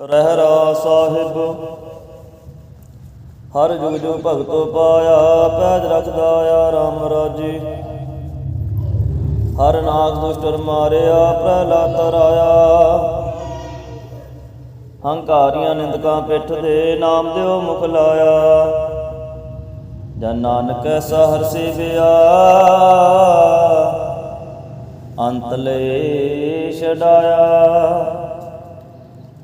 ਰਹਿਰਾ ਸਾਹਿਬ। ਹਰ ਜੁਗ ਜੁਗ ਭਗਤੋ ਪਾਇਆ, ਪੈਜ ਰਖਦਾ ਆ ਰਾਮ ਰਾਜੀ। ਹਰ ਨਾਗ ਦੁਸ਼ਟਰ ਮਾਰਿਆ, ਪ੍ਰਹਲਾਦ ਤਰਾਇਆ। ਹੰਕਾਰੀਆਂ ਨਿੰਦਕਾਂ ਪਿੱਠ ਦੇ ਨਾਮ ਦਿਓ ਮੁਖ ਲਾਇਆ। ਜਨ ਨਾਨਕ ਐਸਾ ਹਰ ਸੇਵਿਆ। ਅੰਤਲੇ ਛਡਾਇਆ।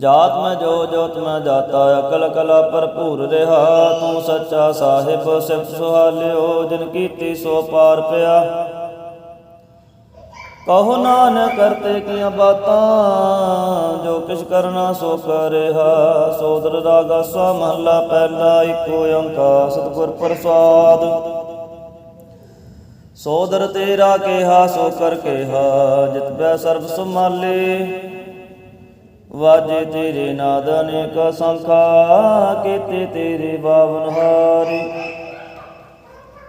ਜਾਤ ਮੈਂ ਜੋ ਜੋਤ ਮੈਂ ਜਾਤਾ ਅਕਲ ਕਲਾ ਭਰਪੂਰ ਰਹਾ। ਤੂੰ ਸੱਚਾ ਸਾਹਿਬ, ਸਿਫਤ ਸੁਹਾਲਿਓ, ਜਿਨ ਕੀਤੀ ਸੋ ਪਾਰ ਪਿਆ। ਕਹੋ ਨਾਨਕ ਕਰਤੇ ਕੀਆਂ ਬਾਤਾਂ, ਜੋ ਕਿਛ ਕਰਨਾ ਸੋ ਕਰਿਆ। ਸੋਦਰ ਦਾ ਸਾ ਮਹਲਾ ਪਹਿਲਾ ਏਕ ਓੰਕਾਰ ਸਤਿਗੁਰ ਪ੍ਰਸਾਦ। ਸੋਦਰ ਤੇਰਾ ਕਿਹਾ, ਸੋ ਕਰ ਕਿਹਾ, ਜਿਤ ਬੈ ਸਰਬ ਸੰਭਾਲੇ। ਵਾਜੇ ਤੇਰੇ ਨਾਦ ਅਨੇਕ ਸੰਖਾ, ਕੀਤੇ ਤੇਰੇ ਬਾਵਨ ਹਾਰੀ।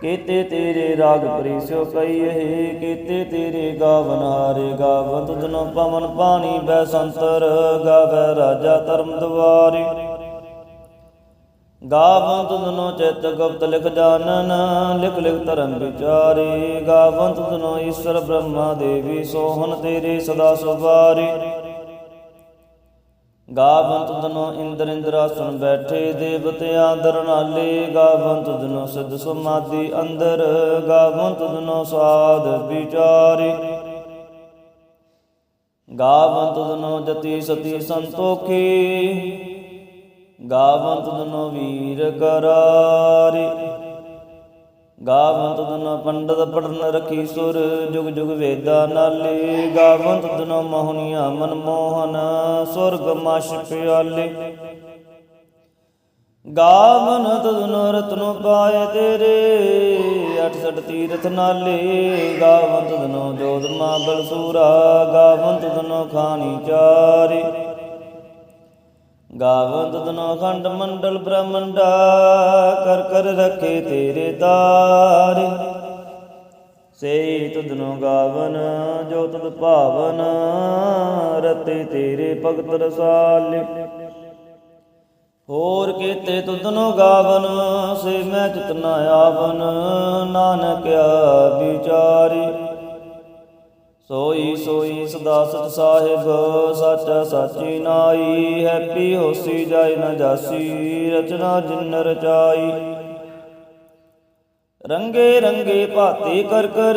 ਕੀਤੇ ਤੇਰੇ ਰਾਗ ਪ੍ਰੀਸਿਓ ਕਈਏ ਕੀਤੇ ਤੇਰੇ ਗਾਵਨ ਹਾਰੇ। ਗਾਵਨ ਤੁਧਨੋ ਪਵਨ ਪਾਣੀ ਬੈ ਸੰਤਰ, ਗਾਵੇ ਰਾਜਾ ਧਰਮ ਦੁਆਰੀ ਗਾਵਨ ਤੁਧਨੋ ਚਿਤ ਗੁਪਤ ਲਿਖ ਜਾਣਨ ਲਿਖ ਲਿਖ ਧਰਮ ਵਿਚਾਰੀ। ਗਾਵਨ ਤੁਧਨੋ ਈਸ਼ਰ ਬ੍ਰਹਮਾ ਦੇਵੀ ਸੋਹਣ ਤੇਰੇ ਸਦਾ ਸੁਵਾਰੀ ਗਾਵੰਤ ਦਨੋ ਇੰਦਰ ਇੰਦਰਾਸਨ ਬੈਠੇ ਦੇਵਤਿਆਂ ਦਰਨਾਲੇ ਗਾਵੰਤ ਦਨੋ ਸਿੱਧ ਸਮਾਧੀ ਅੰਦਰ, ਗਾਵੰਤ ਦਨੋ ਸਾਧ ਵਿਚਾਰੇ। ਗਾਵੰਤ ਦਨੋ ਜਤੀ ਸਤੀ ਸੰਤੋਖੀ, ਗਾਵੰਤ ਦਨੋ ਵੀਰ ਕਰਾਰੇ। ਗਾਵੰਤ ਦਨੋ ਪੰਡਤ ਪੜਨ ਰਖੀ ਸੁਰ, ਜੁਗ ਜੁਗ ਵੇਦਾ ਨਾਲੇ। ਗਾਵੰਤ ਦਨੋ ਮੋਹਨੀਆਂ ਮਨ ਮੋਹਨ, ਸੁਰਗ ਮਸ਼ ਪਿਆਲੇ। ਗਾਵਨ ਤਦਨੋ ਰਤਨੋ ਪਾਏ ਤੇਰੇ 68 ਤੀਰਥ ਨਾਲੇ। ਗਾਵੰਤ ਦਨੋ ਜੋਤ ਮਾ ਬਲਸੂਰਾ ਗਾਵੰਤ ਦਨੋ ਖਾਣੀ ਚਾਰੇ। ਗਾਵੰਤ ਤਨੋ ਖੰਡ ਮੰਡਲ ਬ੍ਰਹਮੰਡਾ, ਕਰ ਕਰ ਰਖੇ ਤੇਰੇ ਤਾਰੇ। ਸੇ ਤੁਧਨੋ ਗਾਵਨ ਜੋ ਤੁਧ ਭਾਵਨ, ਰਤੇ ਤੇਰੇ ਭਗਤ ਰਸਾਲੇ। ਹੋਰ ਕੀਤੇ ਤੁਧਨੋ ਗਾਵਨ, ਸੇ ਮੈਂ ਚਿਤਨਾ ਆਵਨ ਨਾਨਕਿਆ ਵਿਚਾਰੀ। ਸੋਈ ਸੋਈ ਸਦਾ ਸਤ ਸਾਹਿਬ, ਸੱਚ ਸਾਚੀ ਨਾਈ, ਹੈਪੀ ਹੋਸੀ ਜਾਇ ਨ ਜਾਸੀ, ਰਚਨਾ ਜਿਨ ਰਚਾਈ। ਰੰਗੇ ਰੰਗੇ ਭਾਤੀ ਕਰ ਕਰ,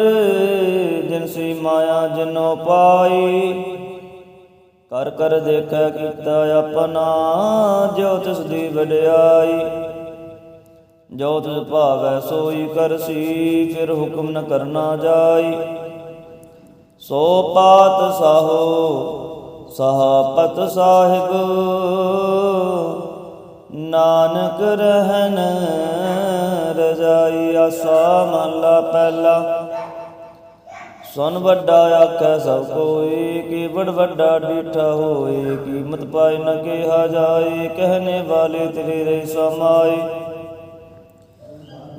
ਜਿਨ ਸੀ ਮਾਇਆ ਜਿਨੋ ਪਾਈ। ਕਰ ਕਰ ਦੇਖੈ ਕੀਤਾ ਆਪਣਾ ਜੋ ਤਿਸ ਦੀ ਵਡਿਆਈ। ਜੋ ਤਿਸ ਭਾਵੈ ਸੋਈ ਕਰਸੀ, ਫਿਰ ਹੁਕਮ ਨ ਕਰਨਾ ਜਾਈ। ਸੋ ਪਾਤ ਸਾਹੋ ਸਹਾਪਤ ਸਾਹਿਬ, ਨਾਨਕ ਰਹਿਣ ਰਜਾਈ ਆਸਾ ਮਹਲਾ ਪਹਿਲਾ। ਸੁਨ ਵੱਡਾ ਆਖੈ ਸਭ ਕੋਈ, ਕੀ ਬੜ ਵੱਡਾ ਡੀਠਾ ਹੋਏ ਕੀਮਤ ਪਾਏ ਨ ਕਿਹਾ ਜਾਏ ਕਹਨੇ ਵਾਲੇ ਤੇਰੇ ਰਹਿ ਸਮਾਏ।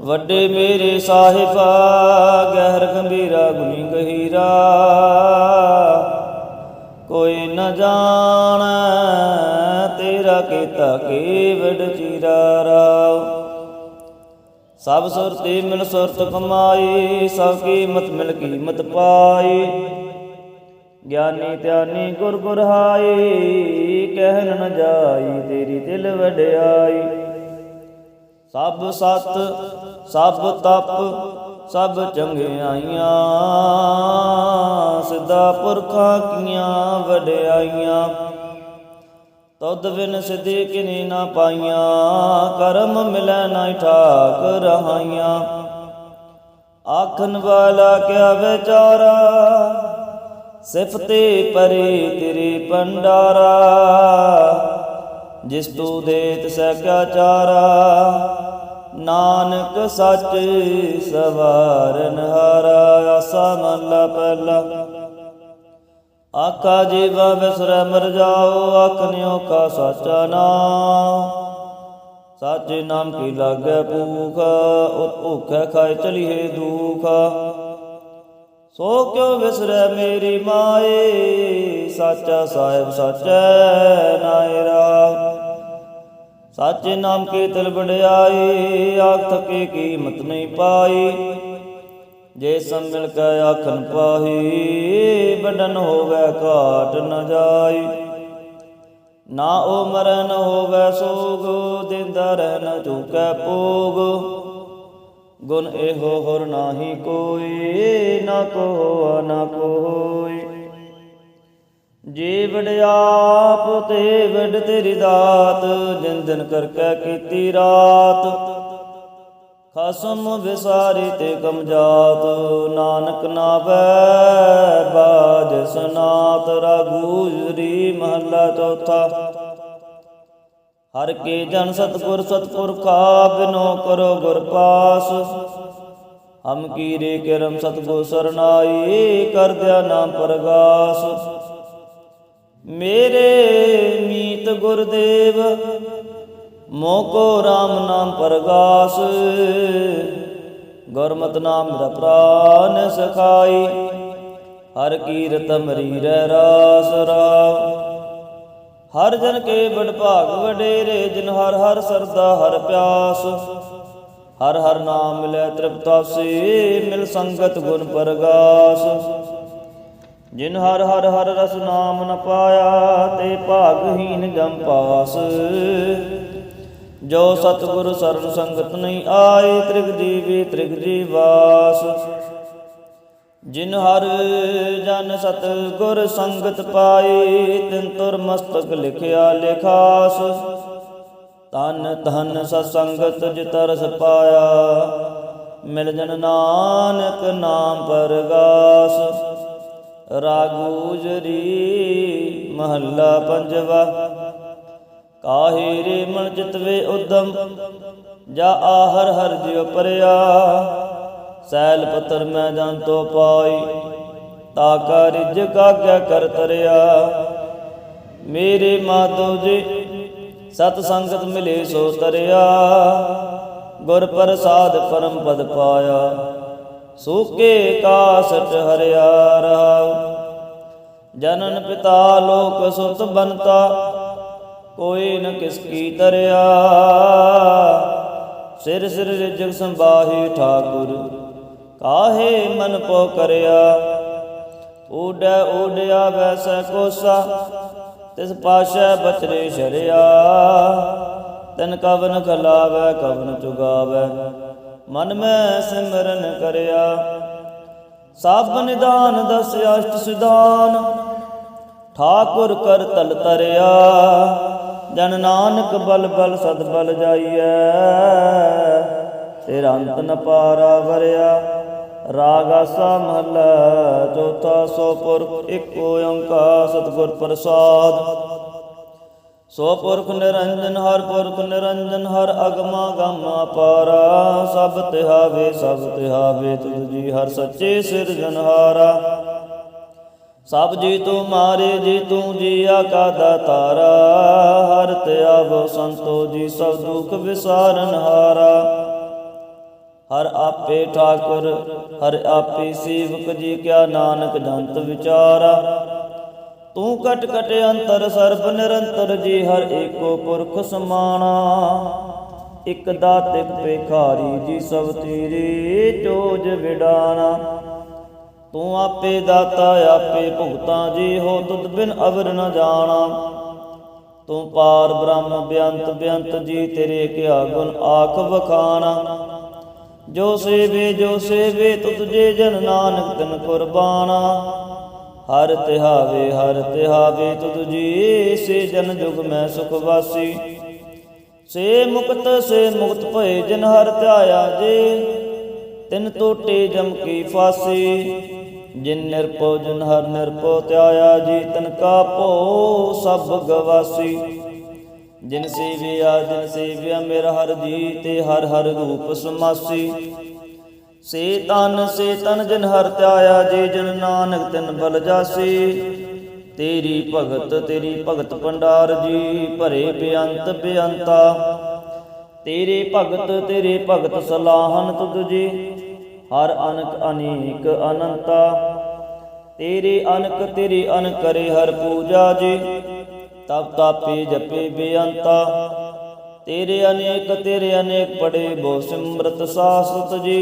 ਵੱਡੇ ਮੇਰੇ ਸਾਹਿਬਾ, ਗਹਿਰ ਗੰਭੀਰਾ, ਗੁਣੀ ਗਹੀਰਾ। ਕੋਈ ਨ ਜਾਣੈ ਤੇਰਾ ਕੀਤਾ ਕੇਵਡ ਚੀਰਾ ਰਾਵ ਸਭ ਸੁਰਤੀ ਮਿਲ ਸੁਰਤ ਕਮਾਈ ਸਭ ਕੀਮਤ ਮਿਲ ਕੀਮਤ ਪਾਈ ਗਿਆਨੀ ਧਿਆਨੀ ਗੁਰ ਗੁਰਹਾਈ ਕਹਿਨ ਨ ਜਾਈ ਤੇਰੀ ਦਿਲ ਵਡਿਆਈ। ਸਭ ਸਤ, ਸਭ ਤਪ, ਸਭ ਚੰਗਿਆਈਆਂ। ਸਿੱਧਾ ਪੁਰਖਾਂ ਕੀਆਂ ਵਡਿਆਈਆਂ। ਤਦ ਬਿਨ ਸਿਧੀ ਕਿਨੇ ਨਾ ਪਾਈਆਂ। ਕਰਮ ਮਿਲੈ ਨਾ ਠਾਕ ਰਹਾਈਆਂ। ਆਖਣ ਵਾਲਾ ਕਿਆ ਵਿਚਾਰਾ? ਸਿਫਤੇ ਪਰੇ ਤੇਰੇ ਪੰਡਾਰਾ ਜਿਸ ਤੂ ਦੇਤ ਸੈ ਚਾਰਾ ਨਾਨਕ ਸੱਚ ਸਵਾਰਨ ਹਾਰਾ, ਆਸਾ ਮਹਲਾ ਪਹਿਲਾ। ਆਕਾ ਜੀਵਾ ਵਿਸਰੈ ਮਰ ਜਾਓ ਆਖਨਿਓ ਕਾ ਸਾਚਾ ਨਾਮ। ਸਾਚੇ ਨਾਮ ਕੀ ਲਾਗੈ ਭੂਖ ਉਹ ਭੁਖੈ ਖਾਏ ਚਲੀਏ ਦੁਖ। ਸੋ ਕਿਉ ਵਿਸਰੈ ਮੇਰੀ ਮਾਏ, ਸਾਚਾ ਸਾਹਿਬ ਸਾਚੈ ਨਾਇਰਾ। ਸਾਚੇ ਨਾਮ ਕੀ ਤਿਲ ਵਡਿਆਈ, ਆਖ ਥਕੇ ਕੀਮਤ ਨਹੀਂ ਪਾਈ। ਜੇ ਸਮ ਮਿਲ ਕੇ ਆਖਨ ਪਾਹੀ ਬਡਨ ਹੋਵੇ ਘਾਟ ਨ ਜਾਈ। ਨਾ ਉਹ ਮਰਨ ਹੋਵੇ ਸੋਗ, ਦਿੰਦਾ ਰਹਿ ਨ ਚੁਕੈ ਪੋਗ ਗੁਣ ਇਹੋ ਹੋਰ ਨਾਹੀ ਕੋਈ, ਨਾ ਕੋ ਨਾ ਕੋ ਜੀ ਆਪ ਤੇ ਵਡ ਤੇਰੀ ਦਾਤ ਜਿਨ ਦਿਨ ਕਰਕੇ ਕੀਤੀ ਰਾਤ। ਖਸਮ ਵਿਸਾਰੀ ਤੇ ਕਮਜਾਤ ਨਾਨਕ ਨਾਵੈ ਬਾਜ ਸਨਾਤ ਰਾਗੂਜਰੀ ਮਹੱਲਾ ਚੌਥਾ। ਹਰ ਕੇ ਜਨ ਸਤਗੁਰ ਸਤਪੁਰਖਾ ਬਿਨੋ ਕਰੋ ਗੁਰ ਪਾਸ। ਹਮ ਕੀਰੇ ਕਰਮ ਸਤਗੁਰ ਸਰਨਾਈ, ਕਰ ਦਿਆ ਨਾਮ ਪ੍ਰਗਾਸ। ਮੇਰੇ ਮੀਤ ਗੁਰਦੇਵ ਮੋਕੋ RAM ਨਾਮ ਪ੍ਰਗਾਸ। ਗੁਰਮਤਿ ਨਾਮ ਮੇਰਾ ਪ੍ਰਾਨ ਸਖਾਈ, ਹਰ ਕੀਰਤ ਮਰੀ ਰਹਿ ਰਾਸ ਰਾਵ। ਹਰ ਜਨ ਕੇ ਬੜ ਭਾਗ ਵਡੇਰੇ, ਜਿਨ ਹਰ ਹਰ ਸਰਦਾ ਹਰ ਪਿਆਸ। ਹਰ ਹਰ ਨਾਮ ਮਿਲੈ ਤ੍ਰਿਪਤਾਸੀ, ਮਿਲ ਸੰਗਤ ਗੁਣ ਪ੍ਰਗਾਸ। ਜਿਨ ਹਰ ਹਰ ਹਰ ਰਸ ਨਾਮ ਨ ਪਾਇਆ ਤੇ ਭਾਗਹੀਨ ਜਮ ਪਾਸ। ਜੋ ਸਤਿਗੁਰ ਸਰਨ ਸੰਗਤ ਨਹੀਂ ਆਏ, ਤ੍ਰਿਗ ਜੀਵੀ ਤ੍ਰਿਗ ਜੀਵਾਸ। ਜਿਨ ਹਰ ਜਨ ਸਤਿਗੁਰ ਸੰਗਤ ਪਾਈ ਤਿਨ ਤੁਰ ਮਸਤਕ ਲਿਖਿਆ ਲਿਖਾਸ। ਤਨ ਧਨ ਸਤਸੰਗਤ ਜਿਤ ਰਸ ਪਾਇਆ ਮਿਲ ਜਨ ਨਾਨਕ ਨਾਮ ਪਰਗਾਸ। ਰਾਗੂਜਰੀ ਮਹੱਲਾ ਪੰਜਵਾ। ਕਾਹੇ ਰੇ ਮਨ ਜਿਤਵੇ ਉਦਮ, ਜਾ ਆਹਰ ਹਰ ਜਿਉ ਪਰਿਆ। ਸੈਲ ਪਤਰ ਮੈਂ ਜਨ ਤੋ ਪਾਈ, ਤਾ ਕਾ ਰਿਜ ਕਾਗਿਆ ਕਰ ਤਰਿਆ। ਮੇਰੇ ਮਾਤੋ ਜੀ, ਸਤ ਸੰਗਤ ਮਿਲੇ ਸੋ ਤਰਿਆ। ਗੁਰ ਪ੍ਰਸਾਦ ਪਰਮ ਪਦ ਪਾਇਆ। ਸੂਕੇ ਕਾਸਟ ਹਰਿਆ ਰਹਾਉ ਜਨਨ ਪਿਤਾ ਲੋਕ ਸੁਤ ਬਨਤਾ ਕੋਈ ਨ ਕਿਸ ਕੀ ਤਰਿਆ। ਸਿਰ ਸਿਰ ਜਗ ਸੰਭਾਹੀ ਠਾਕੁਰ, ਕਾਹੇ ਮਨ ਪੋ ਕਰਿਆ। ਊਡੈ ਊਡਿਆ ਵੈਸੈ ਕੋਸਾ, ਤਿਸ ਪਾਸ਼ੈ ਬਚਰੇ ਸ਼ਰਿਆ। ਤਨ ਕਵਨ ਖਲਾਵੈ, ਕਵਨ ਚੁਗਾਵੈ। ਮਨ ਮੈਂ ਸਿਮਰਨ ਕਰਿਆ। ਸਭ ਨਿਦਾਨ ਦਸ ਅਸ਼ਟ ਸਿਧਾਨ, ਠਾਕੁਰ ਕਰ ਤਲ ਤਰਿਆ। ਜਨ ਨਾਨਕ ਬਲ ਬਲ ਸਦ ਬਲ ਜਾਈਐ ਤੇਰਾ ਅੰਤ ਨ ਪਾਰਾ ਵਰਿਆ। ਰਾਗਾ ਆਸਾ ਮਹਲਾ, ਚੌਥਾ ਸੋ ਪੁਰਖ, ਇੱਕ ਓੰਕਾਰ ਸਤਿਗੁਰ ਪ੍ਰਸਾਦ। ਸੋ ਪੁਰਖ ਨਿਰੰਜਨ, ਹਰ ਪੁਰਖ ਨਿਰੰਜਨ, ਹਰ ਅਗਮਾ ਗਮਾ ਪਾਰਾ। ਸਭ ਤਿਹਾਵੇ ਸਭ ਤਿਹਾਵੇ ਤੁਧ ਜੀ, ਹਰ ਸੱਚੇ ਸਿਰਜਨਹਾਰਾ ਸਭ ਜੀ ਤੂੰ ਮਾਰੇ, ਜੀ ਤੂੰ ਜੀਆ ਕਾ ਦਾਤਾਰਾ। ਹਰ ਤਿਆਵੋ ਸੰਤੋ ਜੀ, ਸਭ ਦੁਖ ਵਿਸਾਰਨ ਹਾਰਾ। ਹਰ ਆਪੇ ਠਾਕੁਰ, ਹਰ ਆਪੇ ਸੇਵਕ ਜੀ ਕਿਆ ਨਾਨਕ ਜੰਤ ਵਿਚਾਰਾ। ਤੂੰ ਕਟ ਕਟ ਅੰਤਰ ਸਰਬ ਨਿਰੰਤਰ ਜੀ, ਹਰ ਏਕੋ ਪੁਰਖ ਸਮਾਣਾ। ਇਕ ਦਾਤਿਕ ਭਿਖਾਰੀ ਜੀ, ਸਭ ਤੇਰੇ ਚੋਜ ਵਿਡਾਣਾ। ਤੂੰ ਆਪੇ ਦਾਤਾ, ਆਪੇ ਭੁਗਤਾ ਜੀ, ਹੋ ਤੁਧ ਬਿਨ ਅਵਰ ਨ ਜਾਣਾ। ਤੂੰ ਪਾਰ ਬ੍ਰਹਮ ਬਿਅੰਤ ਬਿਅੰਤ ਜੀ, ਤੇਰੇ ਕਿਆ ਗੁਣ ਆਖ ਵਖਾਣਾ। ਜੋ ਸੇਵੇ ਜੋ ਸੇਵੇ, ਤੁਧ ਜੇ ਜਨ ਨਾਨਕ ਤਨ ਕੁਰਬਾਨਾ ਹਰ ਤਿਹਾਵੇ ਹਰ ਤਿਹਾਵੇ ਤੁਧ ਜੀ, ਸੇ ਜਨ ਜੁਗ ਮੈਂ ਸੁਖ ਵਾਸੀ। ਸੇ ਮੁਕਤ ਸੇ ਮੁਕਤ ਭਏ ਜਿਨ ਹਰ ਧਿਆਇਆ ਜੇ, ਤਿਨ ਟੋਟੇ ਜਮ ਕੀ ਫਾਸੀ। ਜਿਨ ਨਿਰਪੋ ਜਿਨ ਹਰ ਨਿਰਪੋ ਧਿਆਇਆ ਜੀ, ਤਨ ਕਾ ਭੋ ਸਭ ਗਵਾਸੀ। ਜਿਨ ਸੇਵਿਆ ਜਿਨ ਸੇਵਿਆ ਮੇਰਾ ਹਰ ਜੀ, ਤੇ ਹਰ ਹਰ ਰੂਪ ਸਮਾਸੀ। ਸੇ ਤਨ ਸੇ ਤਨ ਜਿਨ ਹਰ ਧਿਆਇਆ, ਜੇ ਜਨ ਨਾਨਕ ਤਿਨ ਬਲ ਜਾਸੀ। ਤੇਰੀ ਭਗਤ ਤੇਰੀ ਭਗਤ ਭੰਡਾਰ ਜੀ, ਭਰੇ ਬੇਅੰਤ ਬੇਅੰਤਾ। ਤੇਰੇ ਭਗਤ ਤੇਰੇ ਭਗਤ ਸਲਾਹਨ ਤੁਧ ਜੀ, ਹਰ ਅਨਕ ਅਨੇਕ ਅਨੰਤਾ। ਤੇਰੇ ਅਨਕ, ਤੇਰੇ ਅਨ ਕਰੇ ਹਰ ਪੂਜਾ ਜੀ, ਤਪ ਤਾਪੇ ਜਪੇ ਬੇਅੰਤਾ। ਤੇਰੇ ਅਨੇਕ ਤੇਰੇ ਅਨੇਕ ਪੜੇ ਬੋ ਸਿਮਰਤ ਸਾਸਤ ਜੀ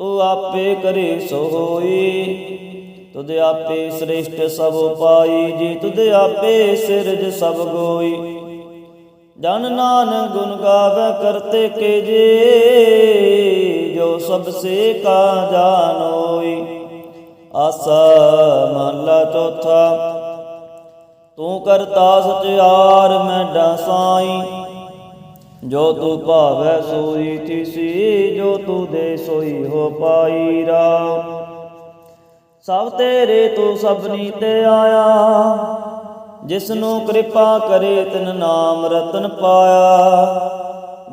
ਤੂੰ ਆਪੇ ਕਰੇ ਸੋ ਹੋਈ ਤੁਧ ਆਪੇ ਸ੍ਰੇਸ਼ਟ ਸਭ ਪਾਈ, ਜੀ ਤੁਧ ਆਪੇ ਸਿਰਜ ਸਭ ਗੋਈ। ਜਨ ਨਾਨਕ ਗੁਣ ਗਾਵੇ ਕਰਤੇ ਕੇ ਜੀ, ਜੋ ਸਭ ਸੇ ਕਾ ਜਾਨੋਈ। ਆਸਾ ਮਹਲਾ ਚੌਥਾ, ਤੂੰ ਕਰਤਾ ਸਚਿਆਰ ਮੈਂ ਡਸਾਈ। ਜੋ ਤੂੰ ਭਾਵੈ ਸੋਈ ਤਿਸੀ ਜੋ ਤੂੰ ਦੇ ਸੋਈ ਹੋ ਪਾਈ ਰਾ ਸਭ ਤੇਰੇ ਤੂੰ ਸਭਨੀ ਤੇ ਆਇਆ ਜਿਸ ਨੂੰ ਕਿਰਪਾ ਕਰੇ ਤਿਨ ਨਾਮ ਰਤਨ ਪਾਇਆ।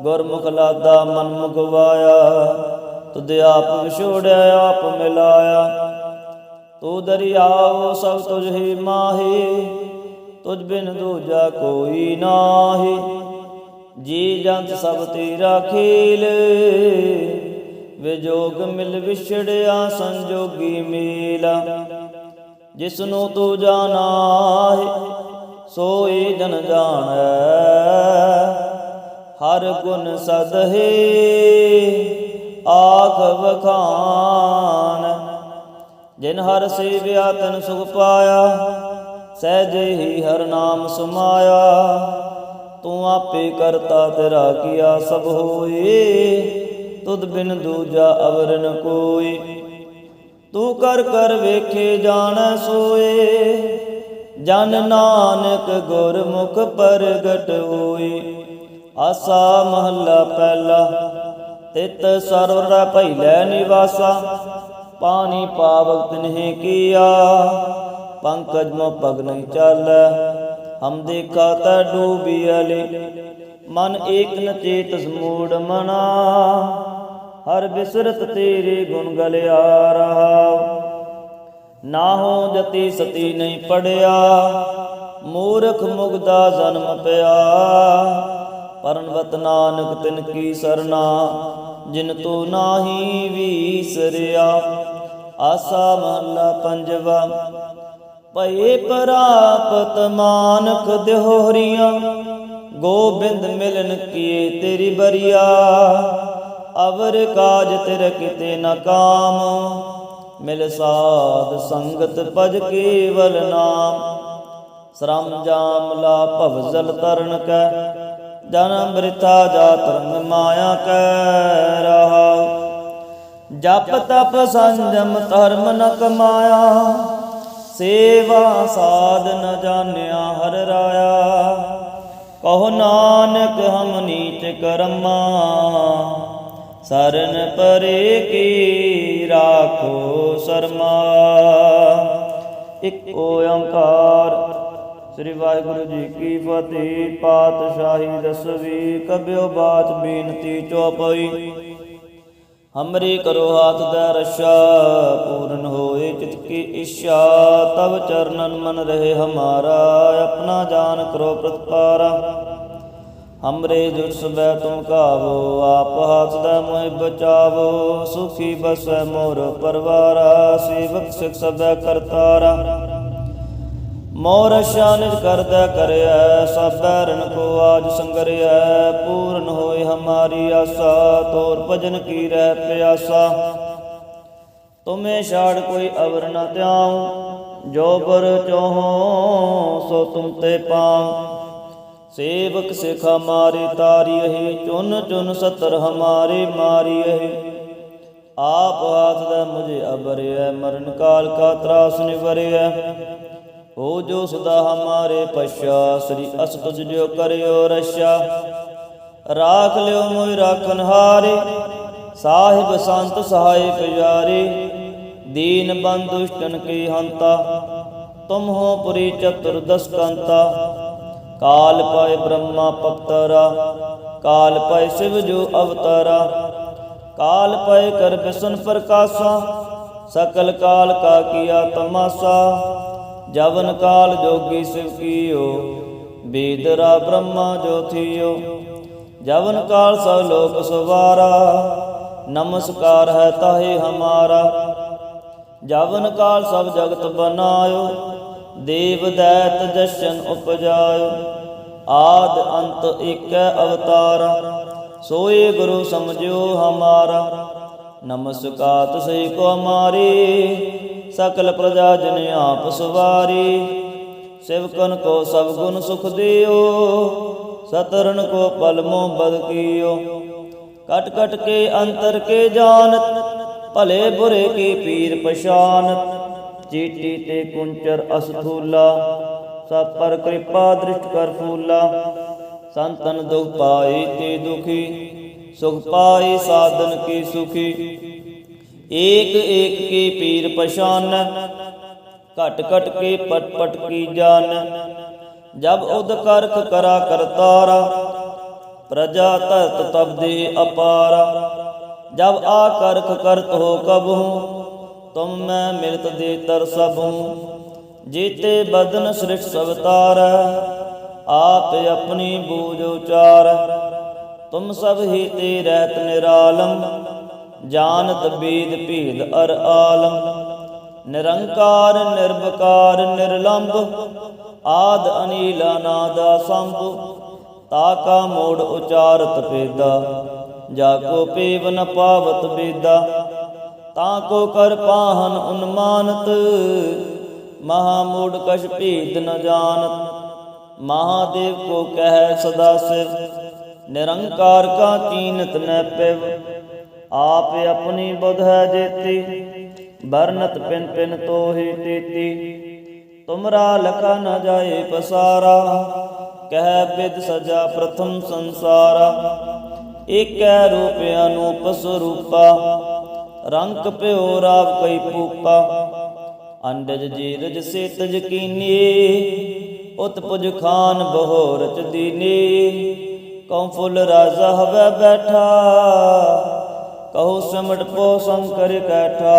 ਗੁਰਮੁਖ ਲਾਦਾ ਮਨ ਮੁਗਵਾਇਆ, ਤੁਧ ਆਪ ਵਿਛੋੜਿਆ, ਆਪ ਮਿਲਾਇਆ। ਤੂੰ ਦਰਿਆਓ, ਸਭ ਤੁਝ ਹੀ ਮਾਹੀ, ਤੁਝ ਬਿਨ ਦੂਜਾ ਕੋਈ ਨਾਹੀ। ਜੀ ਜੰਤ ਸਭ ਤੇਰਾ ਖੇਲ। ਵਿਜੋਗ ਮਿਲ ਵਿਛੜਿਆ, ਸੰਜੋਗੀ ਮੇਲਾ। ਜਿਸਨੂੰ ਤੂੰ ਜਾਣਾ ਹੈ ਸੋਈ ਜਨ ਜਾਣੈ। ਹਰ ਗੁਣ ਸਦਹੇ ਆਖ ਵਖਾਨ। ਜਿਨ ਹਰ ਸੇਵਿਆ, ਤਨ ਸੁਖ ਪਾਇਆ, ਸਹਿਜੇ ਹੀ ਹਰ ਨਾਮ ਸਮਾਇਆ। ਤੂੰ ਆਪੇ ਕਰਤਾ ਤੇਰਾ ਕੀਆ ਸਭ ਹੋਏ, ਤੁਧ ਬਿਨ ਦੂਜਾ ਅਵਰਨ ਨ ਕੋਈ। ਤੂੰ ਕਰ ਕਰ ਵੇਖੇ ਜਾਣੈ ਸੋਏ, ਜਨ ਨਾਨਕ ਗੁਰਮੁਖ ਪ੍ਰਗਟ ਹੋਈ ਆਸਾ ਮਹੱਲਾ ਪਹਿਲਾ, ਤਿਤ ਸਰਵਰ ਭੈਲੇ ਨਿਵਾਸਾ, ਪਾਣੀ ਪਾਵਕ ਤਿਨਹਿ ਕੀਆ, ਪੰਕਜ ਮੋ ਪਗ ਨਹੀਂ ਚਾਲੈ। ਹਮ ਦੇਖਾ ਤਾ ਡੂਬੀ ਮਨ ਏਕ ਨ ਚੇਤ ਸਮੂੜ ਮਨਾ। ਹਰ ਬਿਸਰਤ ਤੇਰੇ ਗੁਣ ਗਲਿਆ ਰਹਾ। ਨਾ ਹੋ ਜਤੀ ਸਤੀ ਨਹੀਂ ਪੜਿਆ, ਮੂਰਖ ਮੁਗਦਾ ਜਨਮ ਪਿਆ। ਪਰਨਵਤ ਨਾਨਕ ਤਿਨ ਕੀ ਸਰਨਾ, ਜਿਨ ਤੂੰ ਨਾਹੀ ਵੀਸਰਿਆ। ਆਸਾ ਮਹੱਲਾ ਪੰਜਵਾ ਭਏ ਪ੍ਰਾਪਤ ਮਾਨਕ ਦਿਹੋਰੀਆਂ, ਗੋਬਿੰਦ ਮਿਲਨ ਕੀਏ ਤੇਰੀ ਬਰੀਆ। ਅਵਰ ਕਾਜ ਤੇਰੇ ਕਿਤੇ ਨ ਕਾਮ, ਮਿਲ ਸਾਧ ਸੰਗਤ ਭਜ ਕੇਵਲ ਨਾਮ। ਸ਼ਰਮ ਜਾਮ ਲਾ ਭਵ ਤਰਨ ਕੈ ਜਨਮ ਬ੍ਰਿਥਾ ਜਾ ਤਰੰਗ ਮਾਇਆ ਕੈ ਰਹਾ ਜਪ ਤਪ ਸੰਜਮ ਧਰਮ ਨ ਕਮਾਇਆ। ਸੇਵਾ ਸਾਧ ਨ ਜਾਣਿਆ ਹਰ ਰਾਇਆ। ਕਹੋ ਨਾਨਕ ਹਮ ਨੀਚ ਕਰਮਾ, ਸਰਨ ਪਰੇ ਕੀ ਰਾਖੋ ਸਰਮਾ। ਇੱਕ ਓੰਕਾਰ, ਸ੍ਰੀ ਵਾਹਿਗੁਰੂ ਜੀ ਕੀ ਫਤਿਹ, ਪਾਤਸ਼ਾਹੀ ਦਸਵੀ ਕਬਿਓ ਬਾਤ ਬੇਨਤੀ ਚੋਪਈ। ਹਮਰੀ ਕਰੋ ਹਾਥ ਦਾ ਰਸ਼ਾ, ਪੂਰਨ ਹੋਏ ਚਿਤ ਕੀ ਇੱਛਾ ਤਬ ਚਰਨਨ ਮਨ ਰਹੇ ਹਮਾਰਾ, ਆਪਣਾ ਜਾਨ ਕਰੋ ਪ੍ਰਤਪਾਰਾ। ਹਮਰੇ ਦੁਖ ਸਬੈ ਤੁਮ ਕਾਵੋ ਆਪ ਹਾਥ ਦਾ ਮੋਹਿ ਬਚਾਵੋ, ਸੁਖੀ ਬਸੈ ਮੋਰ ਪਰਵਾਰਾ, ਸੇਵਕ ਸਿਖ ਸਬੈ ਕਰਤਾਰਾ। ਮੋਰ ਨਿਜ ਕਰਦਾ ਕਰਿਆ, ਸਭ ਰਨ ਕੋ ਆਜ ਸੰਗਰਿਆ, ਪੂਰਨ ਹੋਏ ਹਮਾਰੀ ਆਸਾ, ਤੋਰ ਭਜਨ ਕੀ ਰਹਿ ਪਿਆਸਾ। ਤੁਮੇ ਛਾੜ ਕੋਈ ਅਵਰ ਨ ਧਿਆਉ, ਜੋ ਬਰ ਚੋਹੋ, ਸੋ ਤੁਮ ਤੇ ਪਾਉ। ਸੇਵਕ ਸਿਖ ਹਮਾਰੇ ਤਾਰੀ ਅਹੀ ਚੁਨ ਚੁਨ ਸਤਰ ਹਮਾਰੇ ਮਾਰੀ ਅਹੀ ਆਪ ਹਾਥ ਦਾ ਮੁਝੇ ਅਬਰਿਆ ਮਰਨ ਕਾਲ ਕਾ ਤਰਾਸ ਨਿਵਰਿਆ ਹੋ ਜੋ ਸਦਾ ਹਮਾਰੇ ਪਛਾ, ਸ੍ਰੀ ਅਸਤੁਜ ਜੋ ਕਰਿਓ ਰਛਾ। ਰਾਖ ਲਿਓ ਮੋਇ ਰਾਖਨ ਹਾਰੇ, ਸਾਹਿਬ ਸੰਤ ਸਹਾਇ ਪਿਆਰੇ ਦੀਨ ਬੰਦੁਸ਼ਟਨ ਕੀ ਹੰਤਾ, ਤੁਮ ਹੋ ਪੁਰੀ ਚਤੁਰਦਸ ਕੰਤਾ ਕਾਲ ਪਾਇ ਬ੍ਰਹਮਾ ਪਪਤਰਾ ਕਾਲ ਪਾਇ ਸ਼ਿਵ ਜੋ ਅਵਤਾਰਾ। ਕਾਲ ਪਾਇ ਕਰ ਬਿਸਨ ਪ੍ਰਕਾਸ਼ਾ, ਸਕਲ ਕਾਲ ਕਾ ਕੀਆ ਤਮਾਸਾ। ਜਵਨ ਕਾਲ ਜੋਗੀ ਸਿਵ ਕੀਓ ਬੇਦਰਾ ਬ੍ਰਹਮਾ ਜੋ ਜਵਨ ਕਾਲ ਸਭ ਲੋਕ ਸਵਾਰਾ, ਨਮਸਕਾਰ ਹੈ ਤਾਹੇ ਹਮਾਰਾ। ਜਵਨ ਕਾਲ ਸਭ ਜਗਤ ਬਨਾਇਓ, ਦੇਵ ਦੈਤ ਜਸ਼ਨ ਉਪਜਾਇਓ। ਆਦ ਅੰਤ ਏਕੈ ਅਵਤਾਰਾ, ਸੋਏ ਗੁਰੂ ਸਮਝਿਓ ਹਮਾਰਾ। ਨਮਸਕਾਰ ਤੁਸੇ ਕੋ ਹਮਾਰੇ ਸਕਲ ਪ੍ਰਜਾ ਜਨ ਆਪ ਸਵਾਰੀ, ਸਿਵਕਨ ਕੋ ਸਭ ਗੁਣ ਸੁਖ ਦਿਓ ਸਤਰਨ ਕੋ ਪਲ ਮੋ ਬਦ ਕੀਓ। ਕਟ ਕਟ ਕੇ ਅੰਤਰ ਕੇ ਜਾਣਤ ਭਲੇ ਬੁਰੇ ਕੀ ਪੀਰ ਪਛਾਨਤ ਚੀਟੀ ਤੇ ਕੁੰਚਰ ਅਸਥੂਲਾ, ਸਭ ਪਰ ਕਿਰਪਾ ਦ੍ਰਿਸ਼ਟ ਕਰ ਫੂਲਾ। ਸੰਤਨ ਦੁਖ ਪਾਏ ਤੇ ਦੁਖੀ, ਸੁਖ ਪਾਏ ਸਾਧਨ ਕੀ ਸੁਖੀ। ਏਕ ਏਕ ਕੇ ਪੀਰ ਪਛਾਨ ਘਟ ਘਟ ਕੇ ਪਟ ਪਟ ਕੀ ਜਾਨ ਜਬ ਉਦ ਕਰਖ ਕਰਾ ਕਰਤਾਰਾ, ਪ੍ਰਜਾ ਤਰਤ ਤਬ ਦੇ ਅਪਾਰਾ। ਜਬ ਆ ਕਰਖ ਕਰਤ ਹੋ ਕਬਹੂ, ਤੁਮ ਮੈਂ ਮਿਲਤ ਦੇ ਤਰ ਸਭੂ ਜੀਤੇ ਬਦਨ ਸ੍ਰਿਸ਼ਟ ਸਵਤਾਰ, ਆਪ ਆਪਣੀ ਬੂਝ ਉਚਾਰ। ਤੁਮ ਸਭ ਹੀ ਤੇ ਰਹਿਤ ਨਿਰਾਲਮ ਜਾਣਤ ਬੇਦ ਭੇਦ ਅਰ ਆਲਮ, ਨਿਰੰਕਾਰ ਨਿਰਭਕਾਰ ਨਿਰਲੰਭ ਆਦ ਅਨੀਲ ਅਨਾਦਾ ਸੰਭ ਤਾਕਾ ਮੋੜ ਉਚਾਰਤ ਪੇਦਾ ਜਾ ਕੋ ਪੀਵ ਨ ਪਾਵਤ ਬੇਦਾ, ਤਾ ਕੋ ਕਰ ਪਾਹਨ ਉਨਮਾਨਤ, ਮਹਾ ਮੂੜ ਕਛ ਭੇਦ ਨ ਜਾਣਤ, ਮਹਾਦੇਵ ਕੋ ਕਹਿ ਸਦਾ ਸਿਵ, ਨਿਰੰਕਾਰ ਕਾ ਕੀਨਤ ਨ ਪਿਵ ਆਪ ਆਪਣੀ ਬੁਧ ਹੈ ਜੇਤੀ ਬਰਨਤ ਪਿਨ ਪਿਨ ਤੋਹੀ ਤੀਤੀ ਤੁਮਰਾ ਲਖਾ ਨ ਜਾਏ ਪਸਾਰਾ, ਕਹਿ ਬਿਦ ਸਜਾ ਪ੍ਰਥਮ ਸੰਸਾਰਾ। ਏਕੈ ਰੂਪ ਅਨੂਪ ਸਰੂਪਾ ਰੰਗ ਪਿਓ ਰਾਵ ਕਈ ਪੂਪਾ। ਅੰਡਜ ਜੀਰਜ ਸੇਤ ਜਕੀਨੀ ਉਤਪੁਜ ਖਾਨ ਬਹੋਰਚ ਦੀਨੀ। ਕਉ ਫੁੱਲ ਰਾਜਾ ਹਵੇ ਬੈਠਾ ਕਹੋ ਸਮਟ ਪੋ ਸੰਕਰ ਕੈਠਾ।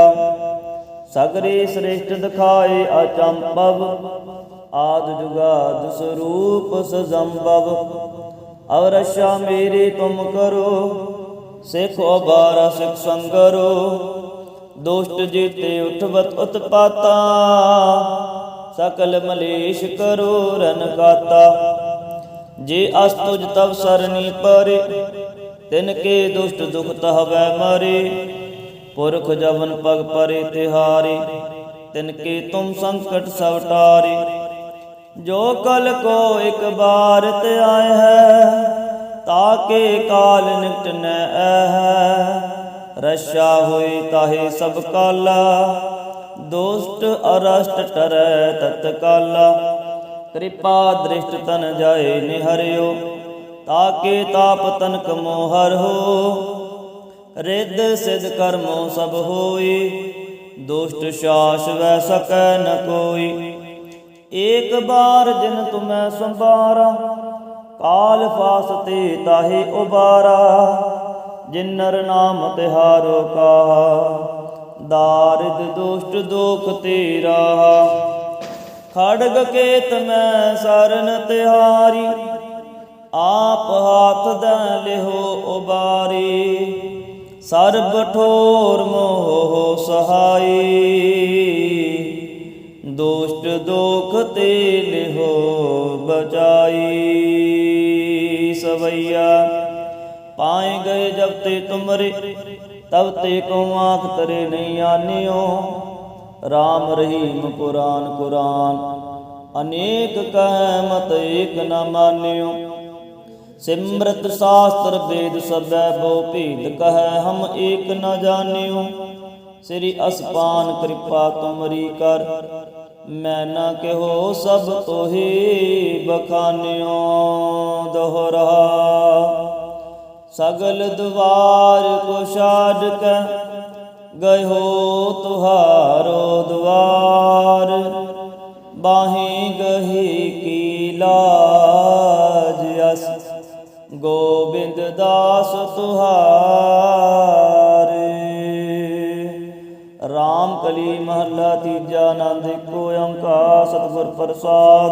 ਸਗਰੇ ਸ੍ਰੇਸ਼ਟ ਦਿਖਾਏ ਅਚੰਪਵ ਆਦ ਜੁਗਾਦ ਸਰੂਪ ਸਜੰਬਵ ਅਵਰਸ਼ਾ ਮੇਰੇ ਤੁਮ ਕਰੋ, ਸਿਖ ਬਾਰਾ ਸਿਖ ਸੰਗਰੋ। ਦੁਸ਼ਟ ਜੀਤੇ ਉਠਵਤ ਉਤਪਾਤਾ, ਸਕਲ ਮਲੇਸ਼ ਕਰੋ ਰਨ ਕਾਤਾ ਜੇ ਅਸਤੁਜ ਤਵ ਸਰਨੀ ਪਰੇ ਤਿਨ ਕੇ ਦੁਸ਼ਟ ਦੁਖ ਹਵੈ ਮਰੇ, ਪੁਰਖ ਜਵਨ ਪਗ ਪਰੇ ਤਿਹਾਰੇ, ਤਿਨ ਕੇ ਤੁਮ ਸੰਕਟ ਸਭ ਟਾਰੇ। ਜੋ ਕਲ ਕੋ ਇੱਕ ਬਾਰ ਤੇ ਆਏ ਹੈ ਤਾਕੇ ਕਾਲ ਨਿਕਟ ਨ ਹੈ। ਰਸ਼ਾ ਹੋਈ ਤਾਹੇ ਸਭ ਕਾਲਾ, ਦੁਸ਼ਟ ਅਰਸ਼ਟ ਟਰੈ ਤਤਕਾਲਾ। ਕਿਰਪਾ ਦ੍ਰਿਸ਼ਟ ਤਨ ਜਾਏ ਨਿਹਰਿਓ ਤਾਕੇ ਤਾਪ ਤਨਕ ਮੋਹਰ ਹੋ, ਰਿੱਧ ਸਿਧ ਕਰਮੋ ਸਭ ਹੋਈ, ਦੁਸ਼ਟ ਸ਼ਾਸ ਵੈ ਸਕੈ ਨ ਕੋਈ। ਏਕ ਬਾਰ ਜਿਨ ਤੁਮੈ ਸੰਭਾਰਾ, ਕਾਲ ਫਾਸਤੇ ਤਾਹੇ ਉਬਾਰਾ, ਜਿਨਰ ਨਾਮ ਤਿਹਾਰੋ ਕਾ ਦਾਰਿਦ ਦੁਸ਼ਟ ਦੋਖ ਤੇਰਾ। ਖੜਗ ਕੇਤ ਮੈਂ ਸਰਨ ਤਿਹਾਰੀ ਆਪ ਹਾਥ ਦਾ ਲਿਹੋ ਉਬਾਰੀ, ਸਰਬ ਠੋਰ ਮੋਹ ਸਹਾਈ। ਦੁਸ਼ਟ ਦੋਖ ਤੇ ਲਿਹੋ ਬਚਾਈ। ਸਵਈਆ, ਪਾਏ ਗਏ ਜਬ ਤੇ ਤੁਮਰੇ, ਤਬ ਤੇ ਕੋ ਆਖ ਤਰੇ ਨਹੀਂ ਆਨਿਓ। RAM ਰਹੀਮ ਕੁਰਾਨ ਕੁਰਾਨ ਅਨੇਕ ਕਹਿ ਮਤ ਏਕ ਨ ਮਾਨਿਓ। ਸਿਮਰਤ ਸ਼ਾਸਤਰ ਵੇਦ ਸਭੈ ਬੋ ਭੇਦ ਕਹੈ, ਹਮ ਏਕ ਨ ਜਾਣਿਓ। ਸ੍ਰੀ ਅਸਪਾਨ ਕਿਰਪਾ ਤੁਮਰੀ ਕਰ, ਮੈਂ ਨਾ ਕਹੋ ਸਭ ਤੋਹੀ ਬਖਾਨਿਓ ਦੋਹਰਾ। ਸਗਲ ਦੁਆਰ ਕੋ ਛਾੜ ਕੇ ਗਇਓ ਤੁਹਾਰੋ ਦੁਆਰ ਬਾਹੀ ਗਹੀ ਕੀ ਲਾਜ ਗੋਬਿੰਦ ਦਾਸ ਤੁਹਾਰੇ। ਰਾਮ ਕਲੀ ਮਹੱਲਾ ਤੀਜਾ ਆਨੰਦ ਏਕੋ ਓੰਕਾਰ ਸਤਿਗੁਰ ਪ੍ਰਸਾਦ।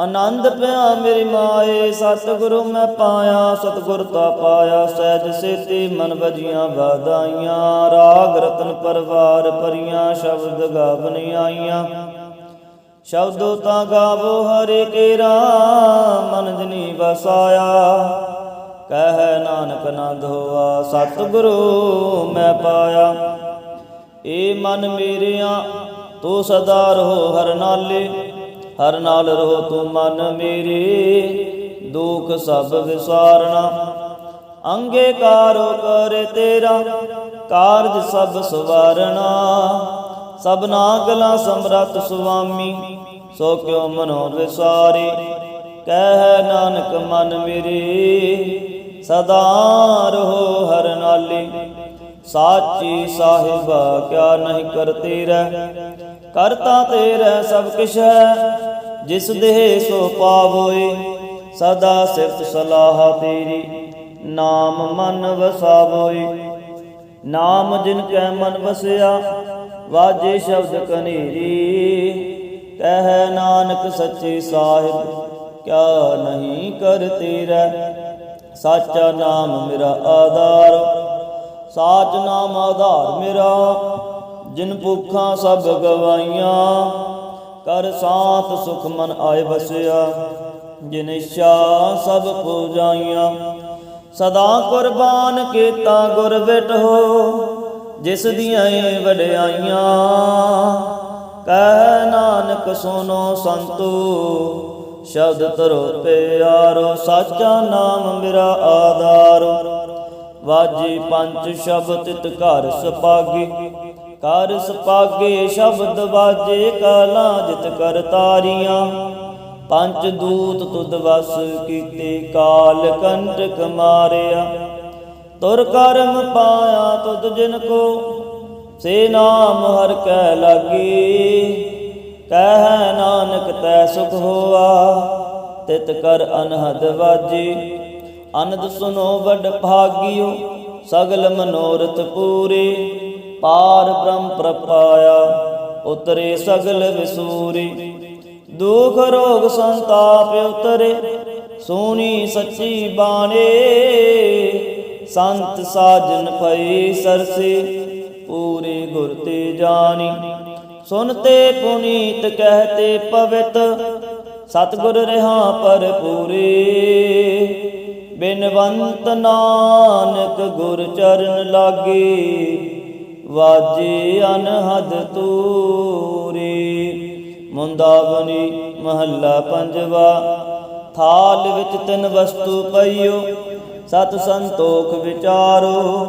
ਆਨੰਦ ਪਿਆ ਮੇਰੀ ਮਾਏ, ਸਤਿਗੁਰੂ ਮੈਂ ਪਾਇਆ, ਸਤਿਗੁਰ ਤਾ ਪਾਇਆ, ਸਹਿਜ ਸੇਤੀ ਮਨ ਵਜੀਆਂ ਵਾਦਾਈਆਂ ਰਾਗ ਰਤਨ ਪਰਵਾਰ ਪਰੀਆਂ ਸ਼ਬਦ ਗਾਵਨ ਆਈਆਂ। ਸ਼ਬਦੋ ਤਾਂ ਗਾਵੋ ਹਰੇ ਕੇਰਾ ਮਨ ਜਨੀ ਵਸਾਇਆ। ਕਹਿ ਨਾਨਕ ਨੰਦ ਹੋਆ ਸਤਿਗੁਰੂ ਮੈਂ ਪਾਇਆ। ਏ ਮਨ ਮੇਰਿਆ, ਤੂੰ ਸਦਾ ਰਹੋ ਹਰ ਨਾਲੇ। ਹਰ ਨਾਲ ਰਹੋ ਤੂੰ ਮਨ ਮੇਰੇ, ਦੁਖ ਸਭ ਵਿਸਾਰਣਾ ਅੰਗੀਕਾਰੋ ਕਰੇ ਤੇਰਾ, ਕਾਰਜ ਸਭ ਸਵਾਰਣਾ ਸਭਨਾ ਗਲਾ ਸਮਰਤ ਸੁਆਮੀ, ਸੋ ਕਿਉ ਮਨੋ ਵਿਸਾਰੇ। ਕਹਿ ਨਾਨਕ, ਮਨ ਮੇਰੇ, ਸਦਾ ਰਹੋ ਹਰ ਨਾਲੇ। ਸਾਚੀ ਸਾਹਿਬ, ਕਿਆ ਨਹੀਂ ਕਰਤੇ ਰਹਿ। ਕਰਤਾ ਤੇਰਾ ਸਭ ਕਿਛ ਹੈ, ਜਿਸ ਦੇਹ ਸੋ ਪਾਵੋਏ ਸਦਾ ਸਿਫਤ ਸਲਾਹ ਤੇਰੀ, ਨਾਮ ਮਨ ਵਸਾਵੋਏ। ਨਾਮ ਜਿਨ ਕੈ ਮਨ ਵਸਿਆ ਵਾਜੇ ਸ਼ਬਦ ਕਨੇਰੀ ਕਹਿ ਨਾਨਕ ਸੱਚੇ ਸਾਹਿਬ, ਕਿਆ ਨਹੀਂ ਕਰਤੇ ਰਹਿ ਸਾਚਾ ਨਾਮ ਮੇਰਾ ਆਧਾਰ, ਸਾਚ ਨਾਮ ਆਧਾਰ ਮੇਰਾ, ਜਿਨ ਭੁੱਖਾਂ ਸਭ ਗਵਾਈਆਂ, ਕਰ ਸਾਥ ਸੁਖ ਮਨ ਆਏ ਵਸਿਆ, ਜਿਨ ਇੱਛਾ ਸਭ ਪੂਜਾਈਆਂ। ਸਦਾ ਕੁਰਬਾਨ ਕੀਤਾ ਗੁਰ ਬਿਟੋ ਜਿਸ ਦੀਆਂ ਏ ਵਡਿਆਈਆਂ, ਕਹਿ ਨਾਨਕ ਸੁਨੋ ਸੰਤੋ, ਸ਼ਬਦ ਤਰੋ ਪਿਆਰੋ ਸਾਚਾ ਨਾਮ ਮੇਰਾ ਆਧਾਰ। ਵਾਜੀ ਪੰਜ ਸ਼ਬਦ ਤਿਤ ਘਰ ਸਪਾਗੇ ਕਰ ਸਪਾਗੇ ਸ਼ਬਦ ਵਾਜੇ ਕਲਾ ਜਿਤ ਕਰ ਤਾਰੀਆਂ। ਪੰਜ ਦੂਤ ਤੁਧ ਵਸ ਕੀਤੇ ਕਾਲ ਕੰਟਕ ਮਾਰਿਆ। ਤੁਰ ਕਰਮ ਪਾਇਆ ਤੁਧ ਜਿਨ ਕੋ, ਸੇ ਨਾਮ ਹਰ ਕੈ ਲਾਗੀ। ਕਹਿ ਨਾਨਕ ਤੈ ਸੁਖ ਹੋਆ, ਤਿਤ ਕਰ ਅਨਹਦ ਵਾਜੀ। ਅਨੰਦ ਸੁਨੋ ਵੱਡ ਭਾਗਿਓ, ਸਗਲ ਮਨੋਰਥ ਪੂਰੇ। ਪਾਰ ਬ੍ਰਹਮ ਪ੍ਰਪਾਇਆ, ਉਤਰੇ ਸਗਲ ਵਿਸੂਰੇ। ਦੁਖ ਰੋਗ ਸੰਤਾਪ ਉਤਰੇ ਸੋਨੀ ਸੱਚੀ ਬਾਣੇ। ਸੰਤ ਸਾਜਨ ਭਈ ਸਰਸੇ, ਪੂਰੇ ਗੁਰ ਤੇ ਜਾਣੀ। ਸੁਨਤੇ ਪੁਨੀਤ ਕਹਤੇ ਪਵਿੱਤ, ਸਤਗੁਰ ਰਹਾ ਪਰ ਪੂਰੇ ਬਿਨਵੰਤ ਨਾਨਕ ਗੁਰ ਚਰਨ ਲਾਗੇ, ਵਾਜੇ ਅਨਹਦ ਤੂਰੇ। ਮੁੰਦਾਵਨੀ ਮਹੱਲਾ ਪੰਜਵਾ, ਥਾਲ ਵਿੱਚ ਤਿੰਨ ਵਸਤੂ ਪਈਓ ਸਤ ਸੰਤੋਖ ਵਿਚਾਰੋ,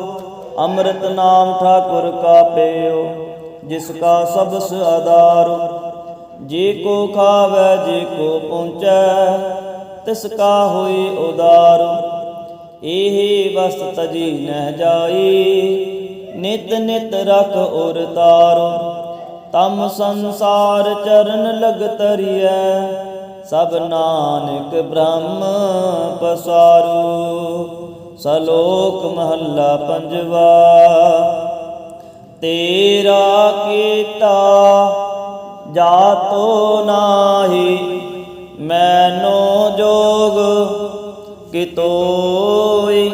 ਅੰਮ੍ਰਿਤ ਨਾਮ ਠਾਕੁਰ ਕਾ ਪੇਓ, ਜਿਸ ਕਾ ਸਬਸ ਆਧਾਰ। ਜੇ ਕੋ ਖਾਵੇ, ਜੇ ਕੋ ਪਹੁੰਚੈ, ਤਿਸ ਕਾ ਹੋਈ ਉਦਾਰ। ਇਹ ਵਸਤ ਤਜੀ ਨਹਿ ਜਾਈ, ਨਿਤ ਨਿਤ ਰਖ ਉਰ ਤਾਰੋ। ਤਮ ਸੰਸਾਰ ਚਰਨ ਲਗ ਤਰੀਐ ਸਭ ਨਾਨਕ ਬ੍ਰਹਮ ਪਸਾਰੂ। ਸਲੋਕ ਮਹੱਲਾ ਪੰਜਵਾ, ਤੇਰਾ ਕੀਤਾ ਜਾਤੋ ਨਾਹੀ, ਮੈਨੋ ਜੋਗ ਕਿਤੋਈ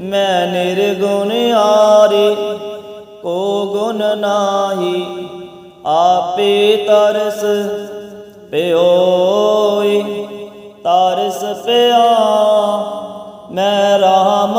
ਮੈਂ ਨਿਰਗੁਣ ਆਰੇ, ਕੋ ਗੁਣ ਨਾਹੀ, ਆਪੇ ਤਰਸ ਪਿਓਈ ਤਰਸ ਪਿਆ